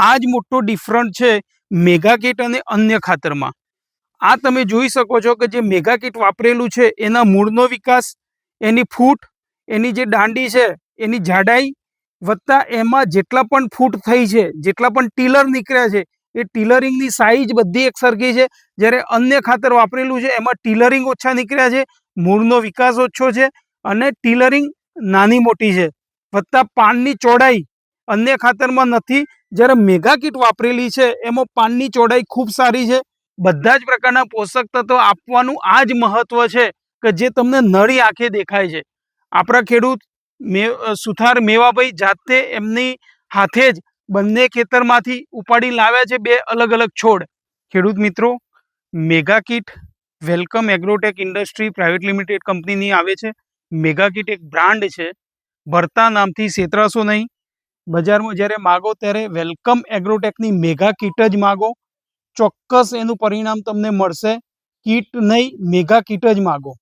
આ જ મોટો ડિફરન્ટ છે મેગા કીટ અને અન્ય ખાતરમાં. આ તમે જોઈ શકો છો કે જે મેગા કીટ વાપરેલું છે, એના મૂળનો વિકાસ, એની ફૂટ, એની જે દાંડી છે, એની જાડાઈ, વત્તા એમાં જેટલા પણ ફૂટ થઈ છે, જેટલા પણ ટીલર નીકળ્યા છે, એ ટીલરિંગની સાઇઝ બધી એક સરખી છે. જ્યારે અન્ય ખાતર વાપરેલું છે, એમાં ટીલરિંગ ઓછા નીકળ્યા છે, મૂળનો વિકાસ ઓછો છે અને ટીલરિંગ નાની મોટી છે. વત્તા પાનની ચોડાઈ અન્ય ખાતરમાં નથી. જ્યારે મેગા કીટ વાપરેલી છે, એમાં પાનની ચોડાઈ ખૂબ સારી છે. બધા જ પ્રકારના પોષક તત્વો આપવાનું આ જ મહત્વ છે કે જે તમને નળી આંખે દેખાય છે. આપણા ખેડૂત મે સુથાર મેવાભાઈ જાતે એમની હાથે જ બંને ખેતરમાંથી ઉપાડી લાવ્યા છે બે અલગ અલગ છોડ. ખેડૂત મિત્રો, mega kit welcome agrotech industry private limited કંપનીની આવે છે. મેગા કીટ એક બ્રાન્ડ છે. ભરતા નામથી સેતરાશો નહીં. બજારમાં જ્યારે માગો ત્યારે વેલકમ એગ્રોટેકની મેગા કીટ જ માગો. ચોક્કસ એનું પરિણામ તમને મળશે. કીટ નહીં, મેગા કીટ જ માગો.